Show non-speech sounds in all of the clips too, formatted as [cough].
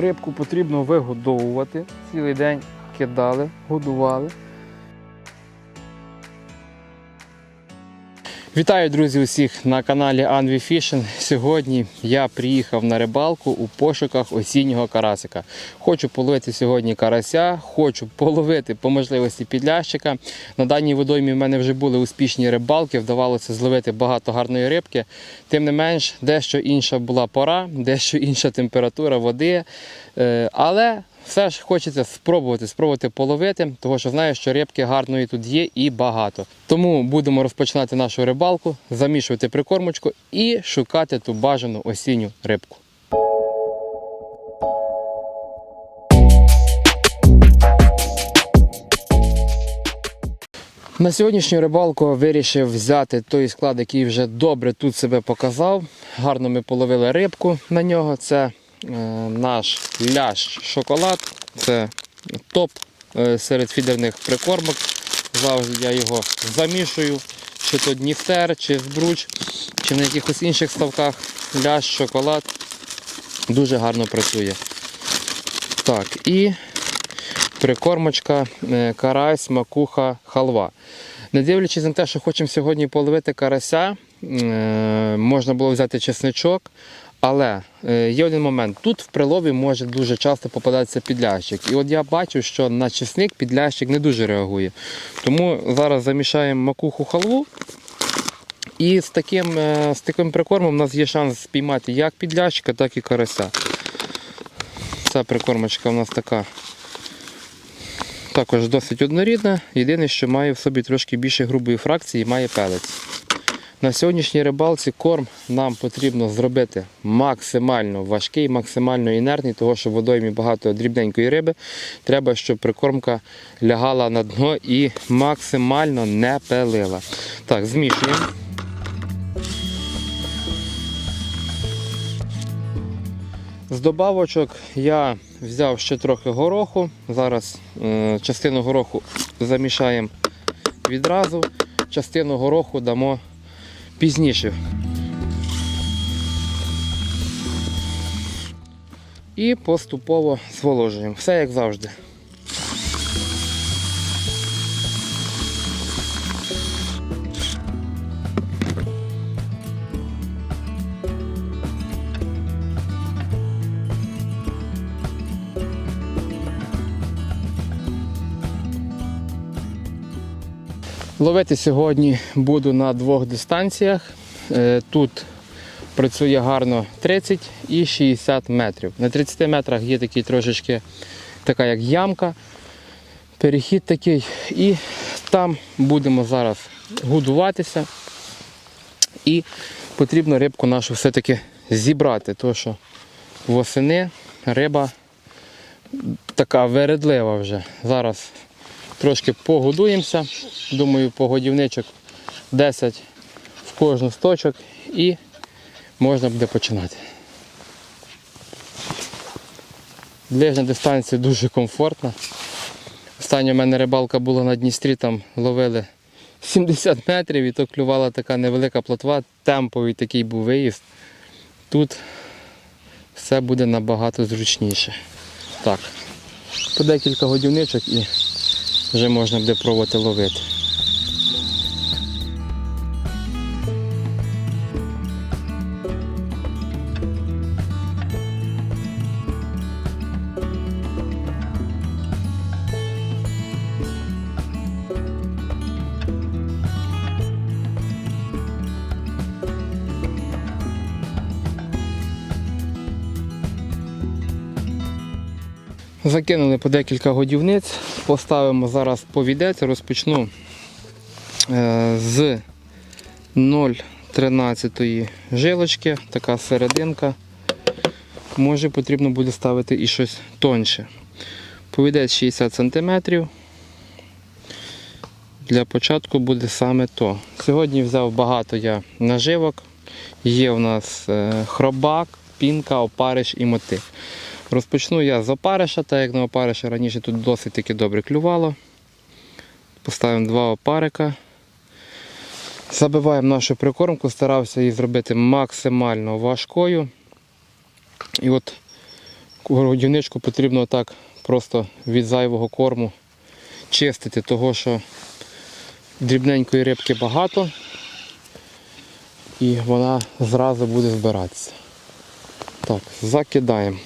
рибку потрібно вигодовувати. Цілий день кидали, годували. Вітаю, друзі, усіх на каналі Anvi Fishing. Сьогодні я приїхав на рибалку у пошуках осіннього карасика. Хочу половити сьогодні карася, хочу половити по можливості підлящика. На даній водоймі в мене вже були успішні рибалки, вдавалося зловити багато гарної рибки. Тим не менш, дещо інша була пора, дещо інша температура води. Е, Але все ж хочеться спробувати, спробувати половити, тому що знаю, що рибки гарної тут є і багато. Тому будемо розпочинати нашу рибалку, замішувати прикормочку і шукати ту бажану осінню рибку. На сьогоднішню рибалку вирішив взяти той склад, який вже добре тут себе показав. Гарно ми половили рибку на нього. Це наш лящ шоколад. Це топ е, серед фідерних прикормок. Завжди я його замішую, чи то Дністер, чи збруч, чи на якихось інших ставках. Лящ, шоколад дуже гарно працює. Так, і прикормочка, е, карась, макуха, халва. Не дивлячись на те, що хочемо сьогодні половити карася, е, можна було взяти чесничок, але е, є один момент. Тут в прилові може дуже часто попадатися підлящик. І от я бачу, що на чесник підлящик не дуже реагує. Тому зараз замішаємо макуху халву. І з таким, е, з таким прикормом у нас є шанс спіймати як підлящика, так і карася. Ця прикормочка у нас така також досить однорідна. Єдине, що має в собі трошки більше грубої фракції, має пелець. На сьогоднішній рибалці корм нам потрібно зробити максимально важкий, максимально інертний, тому що в водоймі багато дрібненької риби. Треба, щоб прикормка лягала на дно і максимально не пилила. Так, змішуємо. З добавочок я взяв ще трохи гороху. Зараз е, частину гороху замішаємо відразу, частину гороху дамо пізніше. І поступово зволожуємо. Все як завжди. Ловити сьогодні буду на двох дистанціях. Е, Тут працює гарно 30 і 60 метрів. На 30 метрах є такий трошечки така як ямка, перехід такий. І там будемо зараз годуватися. І потрібно рибку нашу все-таки зібрати, тому що восени риба така вередлива вже. Зараз трошки погодуємося. Думаю, погодівничок 10 в кожну з точок і можна буде починати. Ближня дистанція дуже комфортна. Остання в мене рибалка була на Дністрі, там ловили 70 метрів і то клювала така невелика плотва, темповий такий був виїзд. Тут все буде набагато зручніше. Так, по декілька годівничок і вже можна буде пробувати ловити. Закинули по декілька годівниць, поставимо зараз повідець, розпочну е, з 0,13 жилочки, така серединка. Може потрібно буде ставити і щось тонше. Повідець 60 см. Для початку буде саме то. Сьогодні взяв багато я наживок. Є у нас е, хробак, пінка, опариш і мотив. Розпочну я з опариша, так як на опариша раніше тут досить таки добре клювало. Поставимо два опарика. Забиваємо нашу прикормку, старався її зробити максимально важкою. І от Годівничку потрібно так просто від зайвого корму чистити, того що дрібненької рибки багато і вона зразу буде збиратися. Так, закидаємо.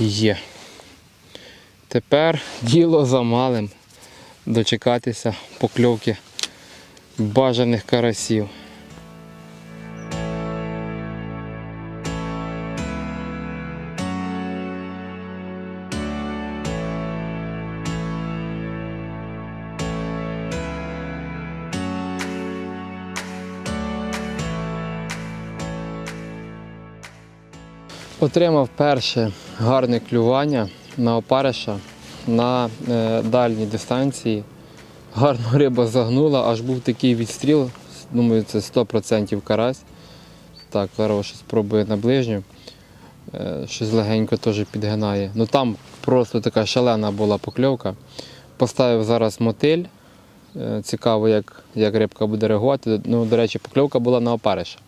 Є. Тепер діло за малим дочекатися покльовки бажаних карасів. Отримав перше гарне клювання на опариша на е, дальній дистанції. Гарно риба загнула, аж був такий відстріл. Думаю, це 100% карась. Так, зараз щось спробую на ближню. Е, щось легенько теж підгинає. Ну там просто така шалена була покльовка. Поставив зараз мотиль. Е, цікаво, як, як рибка буде реагувати. Ну, до речі, покльовка була на опариша.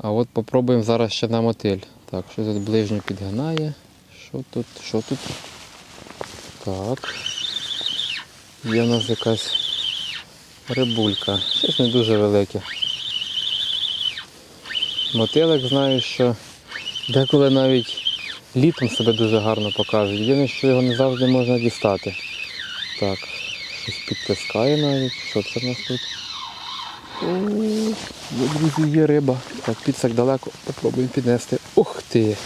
А от попробуємо зараз ще на мотиль. Так, що тут ближню підгинає. Що тут? Що тут? Так. Є в нас якась рибулька. Щось не дуже велике. Мотилик знаю, що деколи навіть літом себе дуже гарно показує. Єдине, що його не завжди можна дістати. Так, щось підтискає навіть. Що це в нас тут? Є, друзі, є риба. Так, підсак далеко, попробуємо піднести. Ух ти!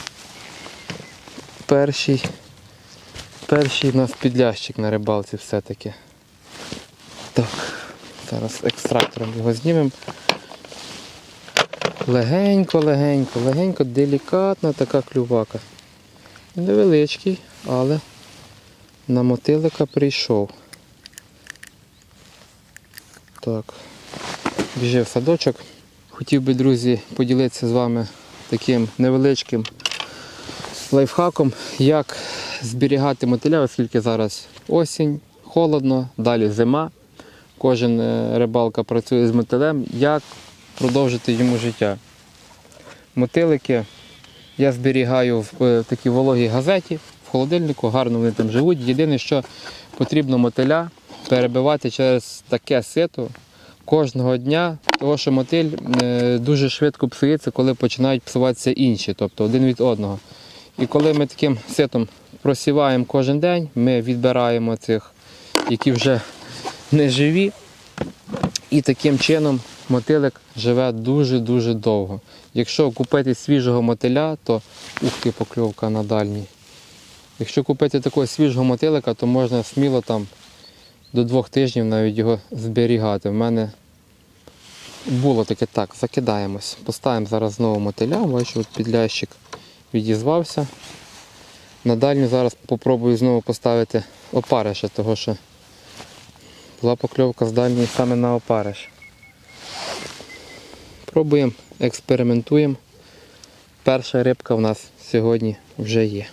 Перший, перший у нас підлящик на рибалці все-таки. Так, зараз екстрактором його знімемо. Легенько, легенько, легенько, делікатна така клювака. Невеличкий, але на мотилика прийшов. Так, біжив в садочок. Хотів би, друзі, поділитися з вами таким невеличким лайфхаком, як зберігати мотиля, оскільки зараз осінь, холодно, далі зима. Кожен е, рибалка працює з мотилем, як продовжити йому життя. Мотилики я зберігаю в е, такій вологій газеті, в холодильнику, гарно вони там живуть. Єдине, що потрібно мотиля перебивати через таке сито кожного дня, тому що мотиль е, дуже швидко псується, коли починають псуватися інші, тобто один від одного. І коли ми таким ситом просіваємо кожен день, ми відбираємо цих, які вже не живі. І таким чином мотилик живе дуже-дуже довго. Якщо купити свіжого мотиля, то ух ти, покльовка на дальній. Якщо купити такого свіжого мотилика, то можна сміло там до двох тижнів навіть його зберігати. В мене було таке так, закидаємось. Поставимо зараз знову мотиля, бачу, от підлящик відізвався. На дальню зараз попробую знову поставити опариша, того що була покльовка з дальньої саме на опариш. Пробуємо, експериментуємо. Перша рибка в нас сьогодні вже є.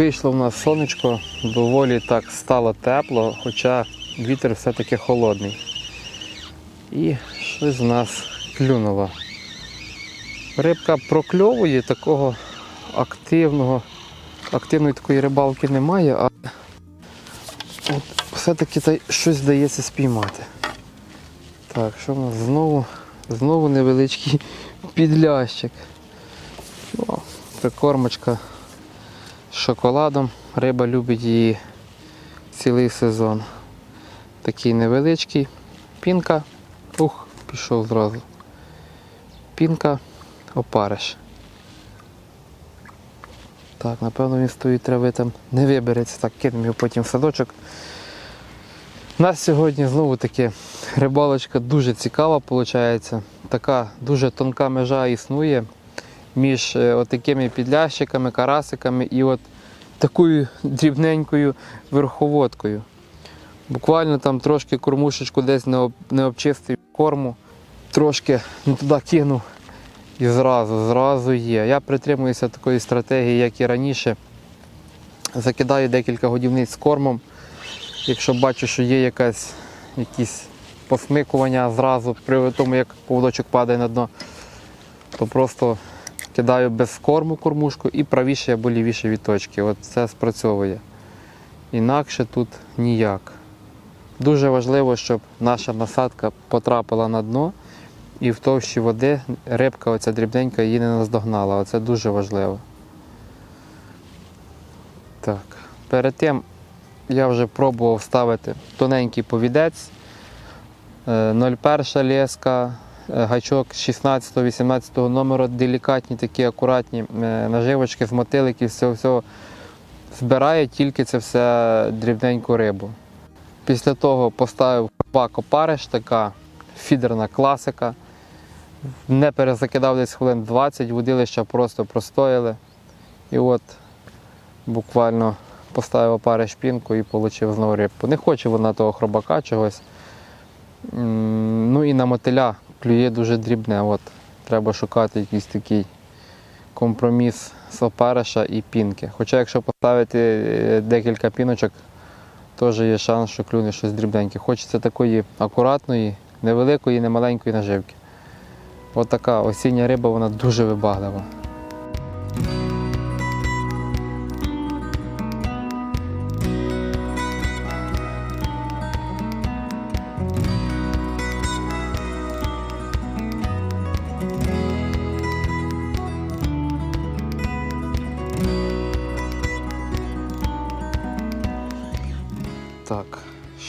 Вийшло в нас сонечко, доволі так стало тепло, хоча вітер все-таки холодний. І щось в нас клюнуло. Рибка прокльовує, такого активного, активної такої рибалки немає, а все-таки та щось вдається спіймати. Так, що в нас знову? Знову невеличкий [laughs] підлящик. О, прикормочка з шоколадом. Риба любить її цілий сезон. Такий невеличкий. Пінка. Ух, пішов зразу. Пінка, опариш. Так, напевно він з тої трави там не вибереться. Так, кинемо його потім в садочок. У нас сьогодні знову таки рибалочка дуже цікава виходить. Така дуже тонка межа існує між е, отакими підлящиками, карасиками і от такою дрібненькою верховодкою. Буквально там трошки кормушечку десь не, об, не обчистив корму трошки не туди кинув і зразу, зразу є. Я притримуюся такої стратегії, як і раніше. Закидаю декілька годівниць з кормом. Якщо бачу, що є якась, якісь посмикування зразу при тому, як поводочок падає на дно, то просто кидаю без корму кормушку і правіше або лівіше від точки. От це спрацьовує. Інакше тут ніяк. Дуже важливо, щоб наша насадка потрапила на дно і в товщі води рибка оця дрібненька її не наздогнала. Оце дуже важливо. Так. Перед тим я вже пробував ставити тоненький повідець, е, 01 леска, е, гачок 16-18 номеру, делікатні, такі акуратні е, наживочки з мотиликів, всього всього збирає тільки це все дрібненьку рибу. Після того поставив пак опариш, така фідерна класика. Не перезакидав десь хвилин 20, водилища просто простояли. І от буквально поставив опариш пінку і отримав знову рибку. Не хоче вона того хробака чогось. Ну і на мотиля клює дуже дрібне. От. Треба шукати якийсь такий компроміс з опариша і пінки. Хоча якщо поставити е, декілька піночок, теж є шанс, що клюне щось дрібненьке. Хочеться такої акуратної, невеликої, немаленької наживки. От така осіння риба, вона дуже вибаглива.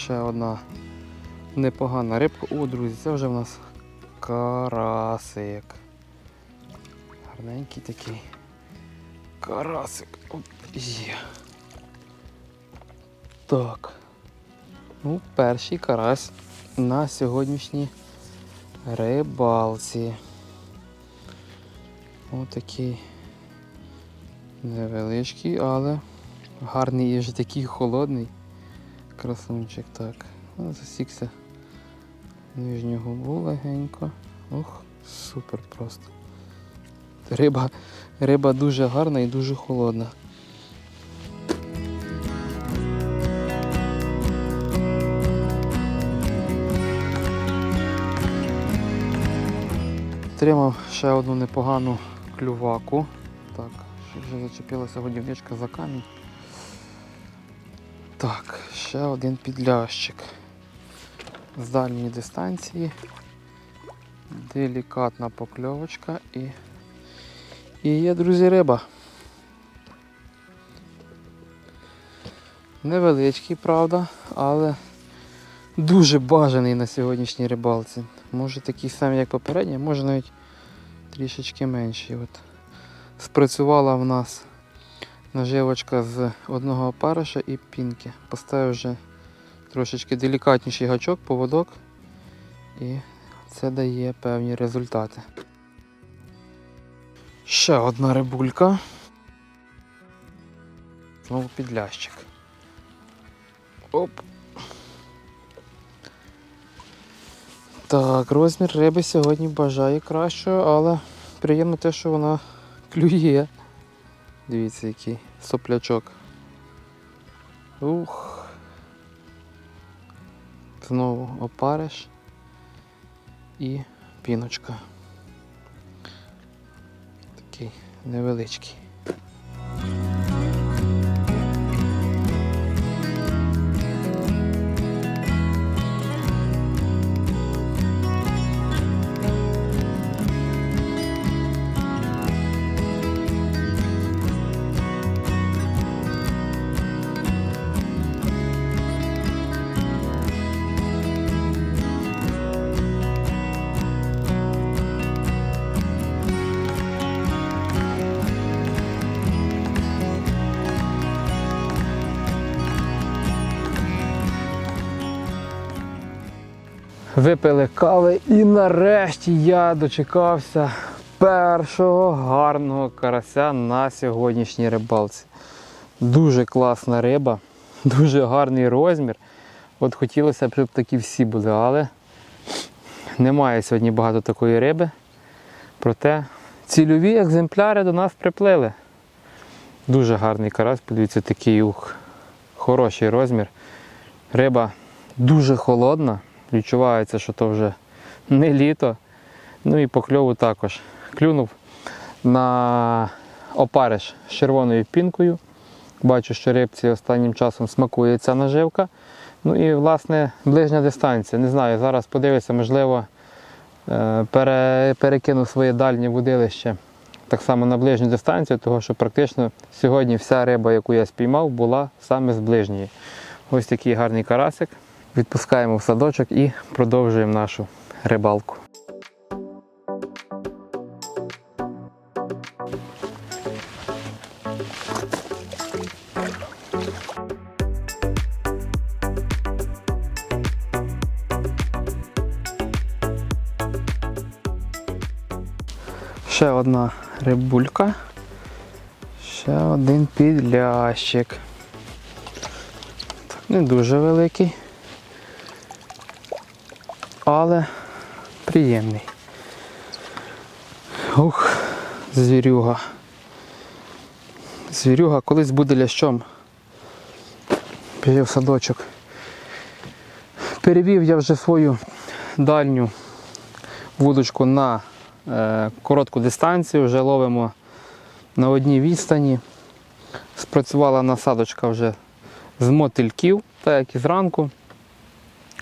Ще одна непогана рибка. О, друзі, це вже в нас карасик. Гарненький такий. Карасик. Оп, є. Так. Ну, перший карась на сьогоднішній рибалці. Отакий невеличкий, але гарний і вже такий холодний. Красунчик, так. Ну, засікся нижню губу легенько. Ох, супер просто. Риба, риба дуже гарна і дуже холодна. Тримав ще одну непогану клюваку. Так, що вже зачепилася годівничка за камінь. Так, ще один підлящик. З дальньої дистанції. Делікатна покльовочка і. І є, друзі, риба. Невеличкий, правда, але дуже бажаний на сьогоднішній рибалці. Може такий самий, як попередній, може навіть трішечки менший. От. Спрацювала в нас наживочка з одного опариша і пінки. Поставив вже трошечки делікатніший гачок, поводок, і це дає певні результати. Ще одна рибулька. Знову підлящик. Оп. Так, розмір риби сьогодні бажає кращого, але приємно те, що вона клює. Дивіться, який соплячок. Ух. Знову опариш і піночка. Такий невеличкий. Випили кави і нарешті я дочекався першого гарного карася на сьогоднішній рибалці. Дуже класна риба, [laughs] дуже гарний розмір. От хотілося б, щоб такі всі були, але немає сьогодні багато такої риби. Проте цільові екземпляри до нас приплили. Дуже гарний карась, подивіться, такий ух, хороший розмір. Риба дуже холодна, відчувається, що то вже не літо. Ну і по кльову також. Клюнув на опариш з червоною пінкою. Бачу, що рибці останнім часом смакує ця наживка. Ну і власне ближня дистанція. Не знаю, зараз подивися, можливо, е, пере, перекину своє дальнє водилище так само на ближню дистанцію, тому що практично сьогодні вся риба, яку я спіймав, була саме з ближньої. Ось такий гарний карасик. Відпускаємо в садочок і продовжуємо нашу рибалку. Ще одна рибулька. Ще один підлящик. Не дуже великий. Але приємний. Ух, звірюга. Звірюга колись буде лящом. Біжив в садочок. Перевів я вже свою дальню вудочку на е, коротку дистанцію, вже ловимо на одній відстані. Спрацювала насадочка вже з мотильків, так як і зранку.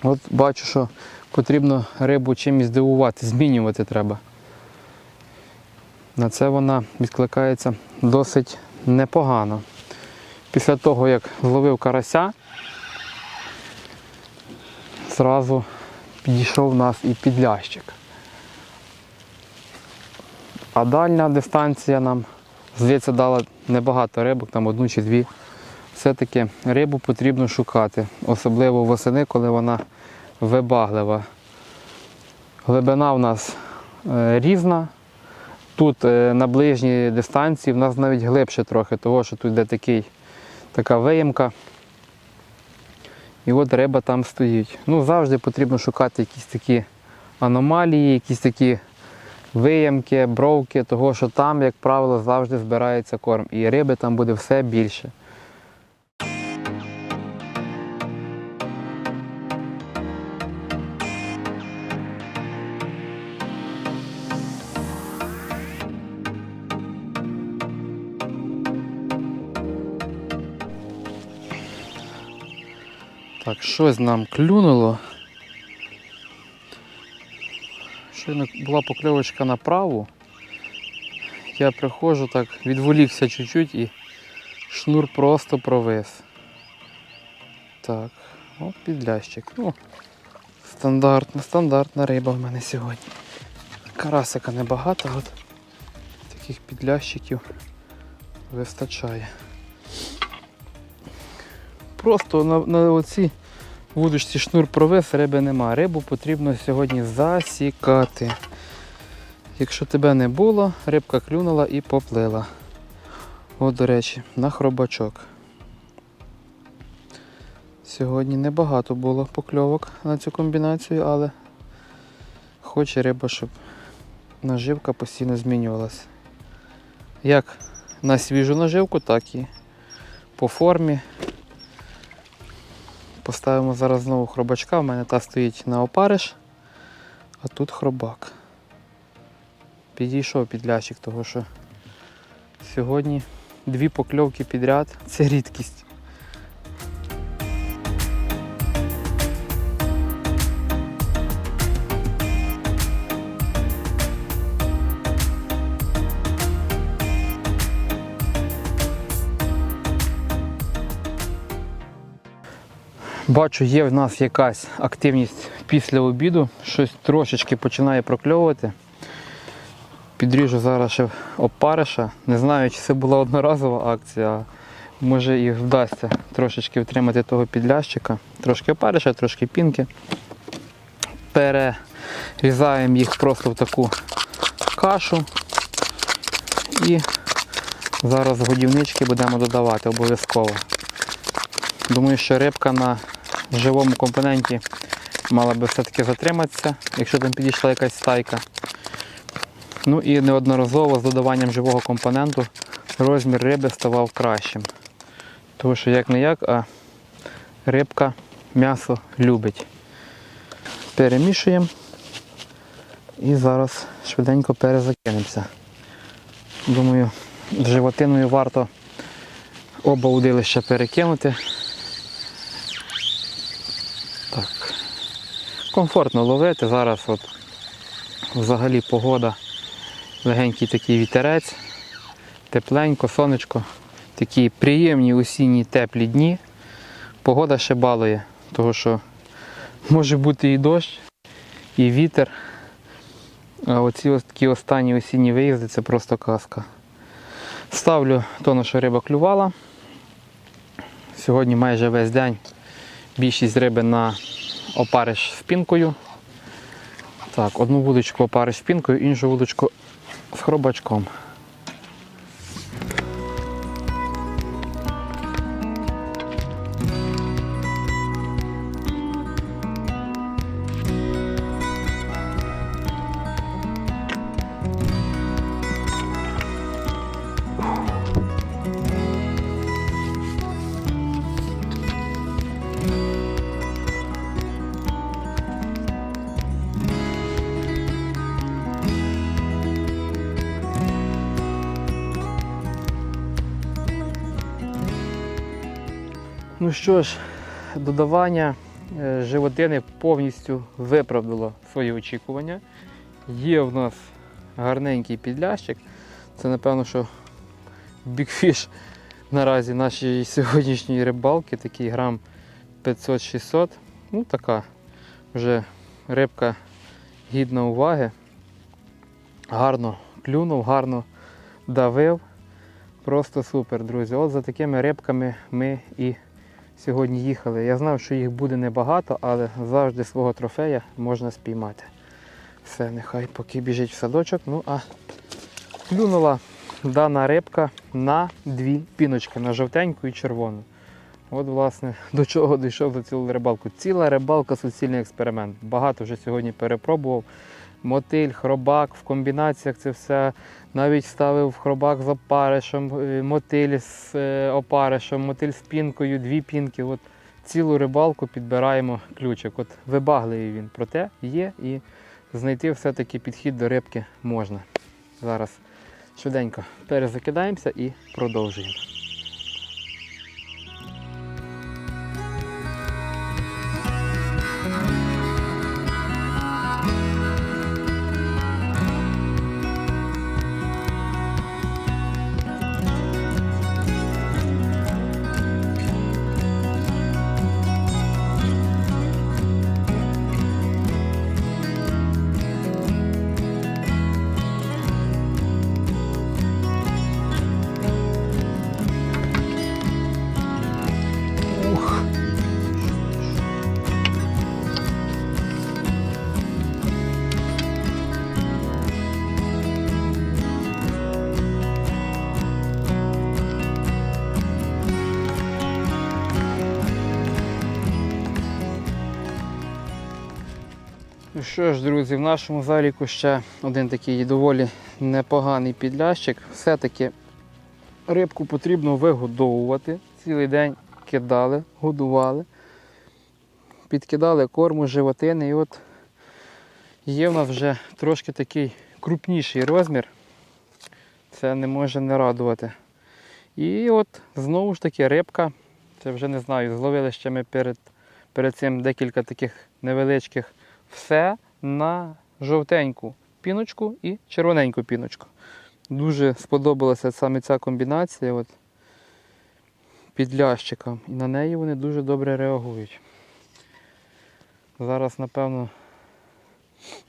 От бачу, що потрібно рибу чимось здивувати, змінювати треба. На це вона відкликається досить непогано. Після того, як зловив карася, зразу підійшов у нас і підлящик. А дальня дистанція нам, здається, дала небагато рибок, там одну чи дві. Все-таки рибу потрібно шукати, особливо восени, коли вона вибаглива. Глибина в нас е, різна. Тут е, на ближній дистанції в нас навіть глибше трохи, того що тут йде такий, така виємка. І от риба там стоїть. Ну, завжди потрібно шукати якісь такі аномалії, якісь такі виямки, бровки, того що там, як правило, завжди збирається корм. І риби там буде все більше. Так, щось нам клюнуло. Щойно була покльовочка на праву. Я приходжу так, відволікся чуть-чуть і шнур просто провис. Так, о, підлящик. Ну, стандартна, стандартна риба в мене сьогодні. Карасика небагато, от таких підлящиків вистачає. Просто на, на оці вудочці шнур провис, риби нема. Рибу потрібно сьогодні засікати. Якщо тебе не було, рибка клюнула і поплила. От, до речі, на хробачок. Сьогодні небагато було покльовок на цю комбінацію, але хоче риба, щоб наживка постійно змінювалася. Як на свіжу наживку, так і по формі. Поставимо зараз знову хробачка, у мене та стоїть на опариш, а тут хробак. Підійшов підлящик, того що сьогодні дві покльовки підряд це рідкість. Бачу, є в нас якась активність після обіду, щось трошечки починає прокльовувати. Підріжу зараз ще опариша. Не знаю, чи це була одноразова акція, а може і вдасться трошечки втримати того підлящика. Трошки опариша, трошки пінки. Перерізаємо їх просто в таку кашу. І зараз годівнички будемо додавати обов'язково. Думаю, що рибка на живому компоненті Мала би все-таки затриматися, якщо там підійшла якась стайка. Ну і неодноразово з додаванням живого компоненту розмір риби ставав кращим. Тому що як не як, а рибка м'ясо любить. Перемішуємо і зараз швиденько перезакинемося. Думаю, з животиною варто оба удилища перекинути. Комфортно ловити. Зараз от взагалі погода, легенький такий вітерець, тепленько, сонечко, такі приємні осінні теплі дні. Погода ще балує, тому що може бути і дощ, і вітер. А оці ось такі останні осінні виїзди це просто казка. Ставлю то, на що риба клювала. Сьогодні майже весь день більшість риби на опариш з пінкою. Так, одну вудочку опариш з пінкою, іншу вудочку з хробачком. Що ж, додавання е, животини повністю виправдало свої очікування. Є в нас гарненький підлящик. Це напевно, що бікфіш наразі нашої сьогоднішньої рибалки, такий грам 500-600. Ну така вже рибка гідна уваги. Гарно клюнув, гарно давив. Просто супер, друзі. От за такими рибками ми і сьогодні їхали. Я знав, що їх буде небагато, але завжди свого трофея можна спіймати. Все, нехай поки біжить в садочок. Ну а клюнула дана рибка на дві піночки, на жовтеньку і червону. От, власне, до чого дійшов за цілу рибалку. Ціла рибалка суцільний експеримент. Багато вже сьогодні перепробував. Мотиль, хробак, в комбінаціях це все. Навіть ставив хробак з опаришем, е, мотиль з е, опаришем, мотиль з пінкою, дві пінки. От цілу рибалку підбираємо ключик. От вибагливий він, проте є і знайти все-таки підхід до рибки можна. Зараз швиденько перезакидаємося і продовжуємо. Ну що ж, друзі, в нашому заліку ще один такий доволі непоганий підлящик. Все-таки рибку потрібно вигодовувати. Цілий день кидали, годували, підкидали корму, животини. І от є в нас вже трошки такий крупніший розмір. Це не може не радувати. І от знову ж таки рибка. Це вже не знаю, зловили ще ми перед, перед цим декілька таких невеличких все на жовтеньку піночку і червоненьку піночку. Дуже сподобалася саме ця комбінація от, під лящиком. І на неї вони дуже добре реагують. Зараз, напевно,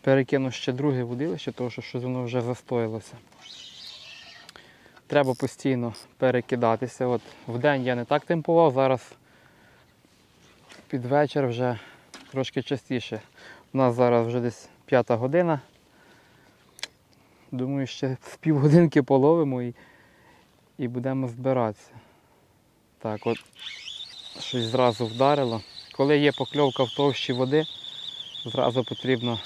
перекину ще друге водилище, тому що щось воно вже застоїлося. Треба постійно перекидатися. От Вдень я не так темпував, зараз під вечір вже трошки частіше. У нас зараз вже десь п'ята година. Думаю, ще з півгодинки половимо і, і будемо збиратися. Так, от щось зразу вдарило. Коли є покльовка в товщі води, зразу потрібно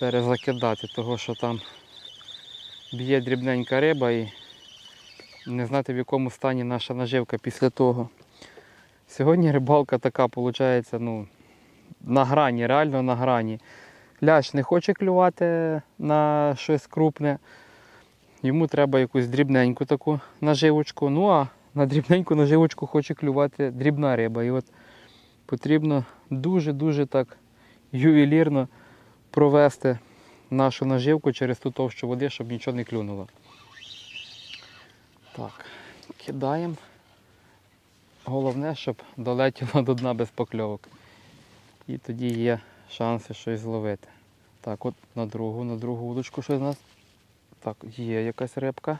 перезакидати, того що там б'є дрібненька риба і не знати в якому стані наша наживка після того. Сьогодні рибалка така виходить, ну, на грані, реально на грані. Лящ не хоче клювати на щось крупне. Йому треба якусь дрібненьку таку наживочку. Ну а на дрібненьку наживочку хоче клювати дрібна риба. І от потрібно дуже-дуже так ювелірно провести нашу наживку через ту товщу води, щоб нічого не клюнуло. Так, кидаємо. Головне, щоб долетіло до дна без покльовок. І тоді є шанси щось зловити. Так, от на другу, на другу удочку щось у нас. Так, є якась рибка.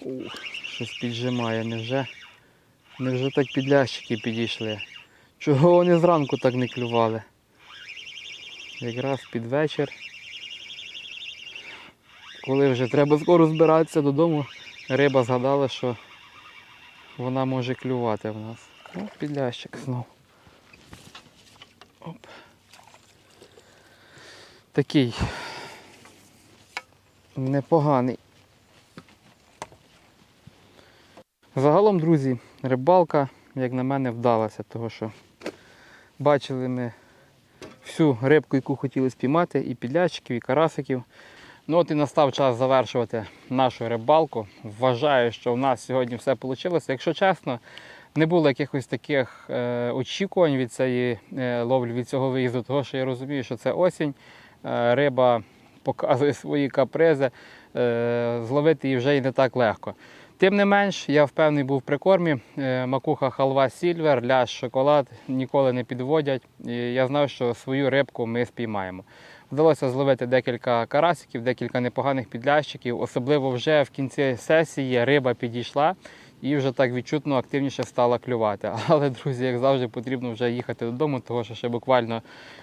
Ух, щось піджимає, невже? Невже так підлящики підійшли? Чого вони зранку так не клювали? Якраз під вечір. Коли вже треба скоро збиратися додому, риба згадала, що вона може клювати в нас. О, підлящик знов. Оп. Такий непоганий. Загалом, друзі, рибалка, як на мене, вдалася, тому що бачили ми всю рибку, яку хотіли спіймати, і підлящиків, і карасиків. Ну от і настав час завершувати нашу рибалку. Вважаю, що в нас сьогодні все вийшло. Якщо чесно, не було якихось таких е, очікувань від цієї е, ловлі, від цього виїзду, тому що я розумію, що це осінь, е, риба показує [laughs] свої капризи, зловити її вже і не так легко. Тим не менш, я впевнений був в прикормі. Е, Макуха халва сільвер, ляж, шоколад ніколи не підводять. І я знав, що свою рибку ми спіймаємо. Вдалося зловити декілька карасиків, декілька непоганих підлящиків. Особливо вже в кінці сесії риба підійшла і вже так відчутно активніше стала клювати. [laughs] Але, друзі, як завжди, потрібно вже їхати додому, тому що ще буквально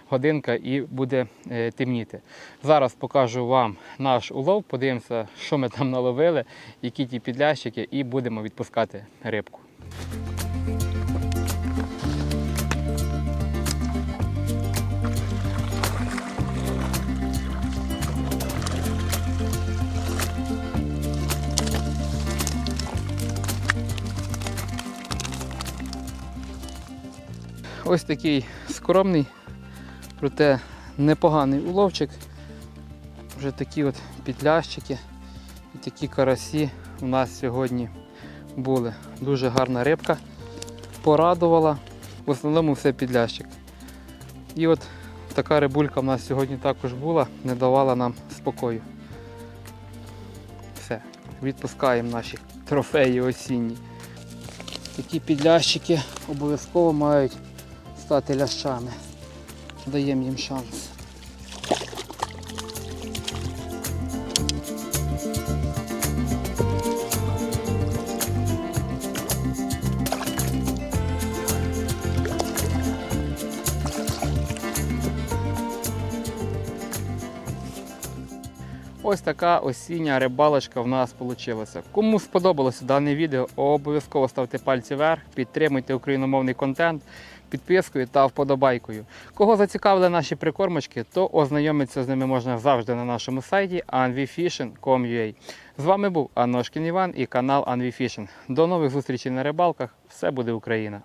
годинка і буде е, темніти. Зараз покажу вам наш улов, подивимося, що ми там наловили, які ті підлящики, і будемо відпускати рибку. Ось такий скромний, проте непоганий уловчик. Вже такі от підлящики і такі карасі у нас сьогодні були. Дуже гарна рибка, порадувала. В основному все підлящик. І от така рибулька в нас сьогодні також була, не давала нам спокою. Все, відпускаємо наші трофеї осінні. Такі підлящики обов'язково мають стати лящами. Даємо їм шанс. Ось така осіння рибалочка в нас вийшла. Кому сподобалося дане відео, обов'язково ставте пальці вверх, підтримуйте україномовний контент підпискою та вподобайкою. Кого зацікавили наші прикормочки, то ознайомитися з ними можна завжди на нашому сайті anvifishing.com.ua. З вами був Аношкін Іван і канал Anvifishing. До нових зустрічей на рибалках. Все буде Україна!